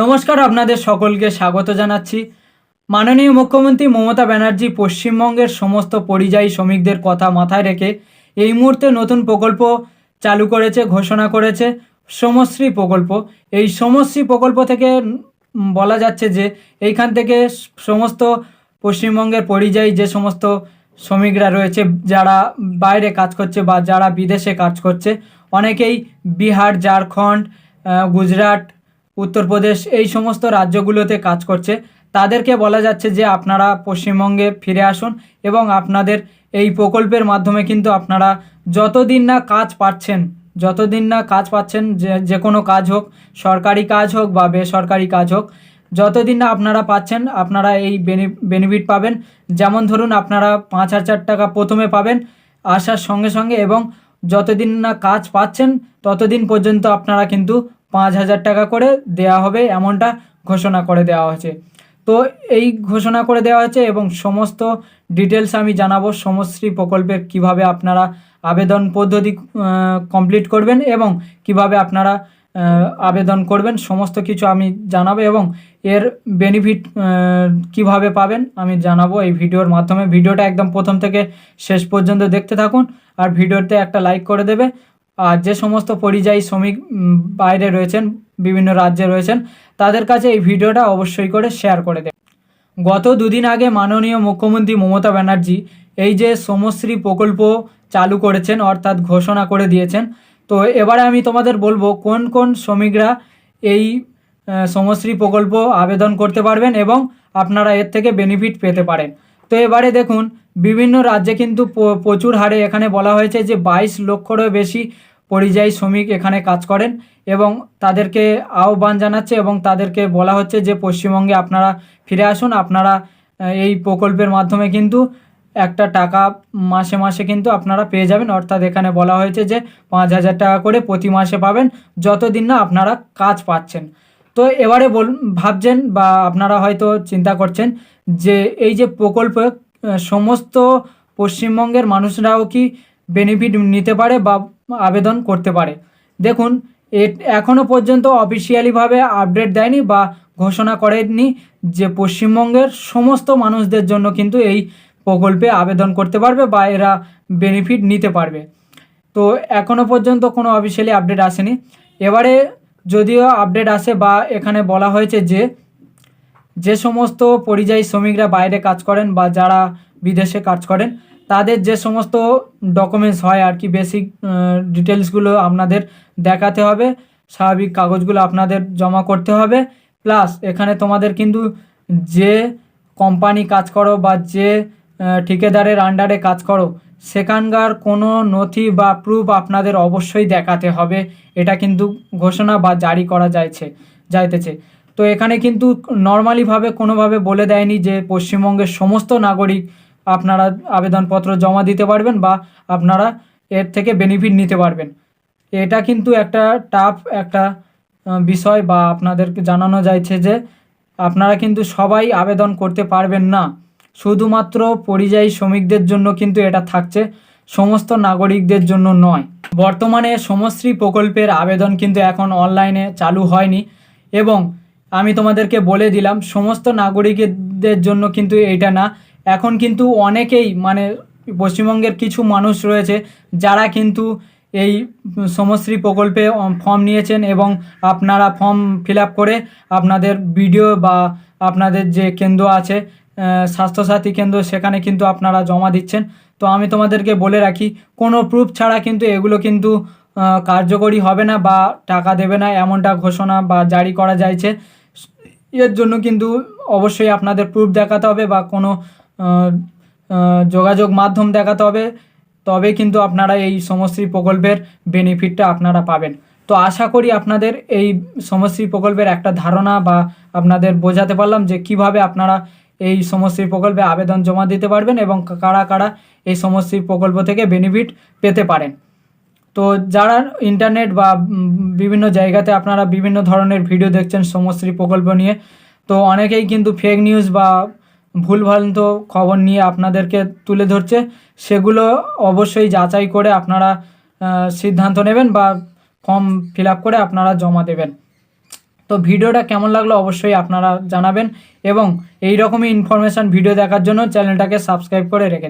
নমস্কার, আপনাদের সকলকে স্বাগত জানাচ্ছি। মাননীয় মুখ্যমন্ত্রী মমতা ব্যানার্জি পশ্চিমবঙ্গের সমস্ত পরিযায়ী শ্রমিকদের কথা মাথায় রেখে এই মুহূর্তে নতুন প্রকল্প চালু করেছে, ঘোষণা করেছে সমশ্রী প্রকল্প। এই সমশ্রী প্রকল্প থেকে বলা যাচ্ছে যে, এইখান থেকে সমস্ত পশ্চিমবঙ্গের পরিযায়ী যে সমস্ত শ্রমিকরা রয়েছে, যারা বাইরে কাজ করছে বা যারা বিদেশে কাজ করছে, অনেকেই বিহার, ঝাড়খণ্ড গুজরাট উত্তরপ্রদেশ এই সমস্ত রাজ্যগুলোতে কাজ করছে। তাদেরকে বলা যাচ্ছে যে আপনারা পশ্চিমবঙ্গে ফিরে আসুন এবং আপনাদের এই প্রকল্পের মাধ্যমে কিন্তু আপনারা যতদিন না কাজ পাচ্ছেন, যতদিন না কাজ পাচ্ছেন, যে যে কোনো কাজ হোক, সরকারি কাজ হোক বা বেসরকারি কাজ হোক, যতদিন না আপনারা পাচ্ছেন, আপনারা এই বেনিফিট পাবেন। যেমন ধরুন আপনারা পাঁচ হাজার টাকা প্রথমে পাবেন আসার সঙ্গে সঙ্গে এবং যতদিন না কাজ পাচ্ছেন, ততদিন পর্যন্ত আপনারা কিন্তু পাঁচ হাজার টাকা করে দেওয়া হবে এমনটা ঘোষণা করে দেওয়া হয়েছে। তো এই ঘোষণা করে দেওয়া হয়েছে এবং সমস্ত ডিটেলস আমি জানাব সমশ্রী প্রকল্পের কীভাবে আপনারা আবেদন পদ্ধতি কমপ্লিট করবেন এবং কীভাবে আপনারা আবেদন করবেন, সমস্ত কিছু আমি জানাব এবং এর বেনিফিট কীভাবে পাবেন আমি জানাব এই ভিডিওর মাধ্যমে। ভিডিওটা একদম প্রথম থেকে শেষ পর্যন্ত দেখতে থাকুন আর ভিডিওতে একটা লাইক করে দেবে। যে সমস্ত পরিযায়ী শ্রমিক বাইরে রয়েছেন, বিভিন্ন রাজ্যে রয়েছেন, তাদের কাছে এই ভিডিওটা অবশ্যই করে শেয়ার করে দেবে গত দুদিন আগে মাননীয় মুখ্যমন্ত্রী মমতা ব্যানার্জি এই যে সমশ্রী প্রকল্প চালু করেছেন, অর্থাৎ ঘোষণা করে দিয়েছেন, তো এবারে আমি তোমাদের বলব কোন কোন শ্রমিকরা এই সমশ্রী প্রকল্প আবেদন করতে পারবেন এবং আপনারা এর থেকে বেনিফিট পেতে পারেন। তো এবারে দেখুন, বিভিন্ন রাজ্যে কিন্তু প্রচুর হারে এখানে বলা হয়েছে যে বাইশ লক্ষরও বেশি পরিযায়ী শ্রমিক এখানে কাজ করেন এবং তাদেরকে আহ্বান জানাচ্ছে এবং তাদেরকে বলা হচ্ছে যে পশ্চিমবঙ্গে আপনারা ফিরে আসুন, আপনারা এই প্রকল্পের মাধ্যমে কিন্তু একটা টাকা মাসে মাসে কিন্তু আপনারা পেয়ে যাবেন। অর্থাৎ এখানে বলা হয়েছে যে পাঁচ হাজার টাকা করে প্রতি মাসে পাবেন, যতদিন না আপনারা কাজ পাচ্ছেন। তো এবারে বল, ভাবছেন বা আপনারা হয়তো চিন্তা করছেন যে এই যে প্রকল্প সমস্ত পশ্চিমবঙ্গের মানুষরাও কি বেনিফিট নিতে পারে বা আবেদন করতে পারে? দেখুন, এ- এখনও পর্যন্ত অফিসিয়ালিভাবে আপডেট দেয়নি বা ঘোষণা করেনি যে পশ্চিমবঙ্গের সমস্ত মানুষদের জন্য কিন্তু এই প্রকল্পে আবেদন করতে পারবে বা এরা বেনিফিট নিতে পারবে। তো এখনও পর্যন্ত কোনো অফিসিয়ালি আপডেট আসেনি। এবারে যদিও আপডেট আসে বা এখানে বলা হয়েছে যে যে সমস্ত পরিযায়ী শ্রমিকরা বাইরে কাজ করেন বা যারা বিদেশে কাজ করেন, তাদের যে সমস্ত ডকুমেন্টস হয় আর কি বেসিক ডিটেলসগুলো আপনাদের দেখাতে হবে, স্বাভাবিক কাগজগুলো আপনাদের জমা করতে হবে প্লাস এখানে তোমাদের কিন্তু যে কোম্পানি কাজ করো বা যে ঠিকাদারের আন্ডারে কাজ করো। সেখানকার কোনো নথি বা প্রুফ আপনাদের অবশ্যই দেখাতে হবে। এটা কিন্তু ঘোষণা বা জারি করা যাইছে, যাইতেছে। তো এখানে কিন্তু নর্মালিভাবে কোনোভাবে বলে দেয়নি যে পশ্চিমবঙ্গের সমস্ত নাগরিক আপনারা আবেদনপত্র জমা দিতে পারবেন বা আপনারা এর থেকে বেনিফিট নিতে পারবেন। এটা কিন্তু একটা টাফ একটা বিষয় বা আপনাদেরকে জানানো যাচ্ছে যে আপনারা কিন্তু সবাই আবেদন করতে পারবেন না। শুধুমাত্র পরিযায়ী শ্রমিকদের জন্য কিন্তু এটা থাকছে, সমস্ত নাগরিকদের জন্য নয়। বর্তমানে সমশ্রী প্রকল্পের আবেদন কিন্তু এখন অনলাইনে চালু হয়নি এবং আমি তোমাদেরকে বলে দিলাম, সমস্ত নাগরিকদের জন্য কিন্তু এটা না। এখন কিন্তু অনেকেই মানে পশ্চিমবঙ্গের কিছু মানুষ রয়েছে যারা কিন্তু এই সমশ্রী প্রকল্পে ফর্ম নিয়েছেন এবং আপনারা ফর্ম ফিল করে আপনাদের ভিডিও বা আপনাদের যে কেন্দ্র আছে স্বাস্থ্যসাথী কেন্দ্র, সেখানে কিন্তু আপনারা জমা দিচ্ছেন। তো আমি তোমাদেরকে বলে রাখি, কোনো প্রুফ ছাড়া কিন্তু এগুলো কিন্তু কার্যকরী হবে না বা টাকা দেবে না, এমনটা ঘোষণা বা জারি করা যাইছে। এর জন্য কিন্তু অবশ্যই আপনাদের প্রুফ দেখাতে হবে বা কোনো যোগাযোগ মাধ্যম দেখাতে হবে। তবে কিন্তু আপনারা এই সমশ্রী প্রকল্পের বেনিফিটটা আপনারা পাবেন। তো আশা করি আপনাদের এই সমশ্রী প্রকল্পের একটা ধারণা বা আপনাদের বোঝাতে পারলাম যে কীভাবে আপনারা এই সমশ্রী প্রকল্পে আবেদন জমা দিতে পারবেন এবং কারা কারা এই সমশ্রী প্রকল্প থেকে বেনিফিট পেতে পারেন। তো যারা ইন্টারনেট বা বিভিন্ন জায়গাতে আপনারা বিভিন্ন ধরনের ভিডিও দেখছেন সমশ্রী প্রকল্প নিয়ে, তো অনেকেই কিন্তু ফেক নিউজ বা ভুলভ্রান্ত খবর নিয়ে আপনাদেরকে তুলে ধরছে। সেগুলো অবশ্যই যাচাই করে আপনারা সিদ্ধান্ত নেবেন বা ফর্ম ফিল করে আপনারা জমা দেবেন। তো ভিডিওটা কেমন লাগল অবশ্যই আপনারা জানাবেন এবং এই রকমই ইনফরমেশান ভিডিও দেখার জন্য চ্যানেলটাকে সাবস্ক্রাইব করে রেখে।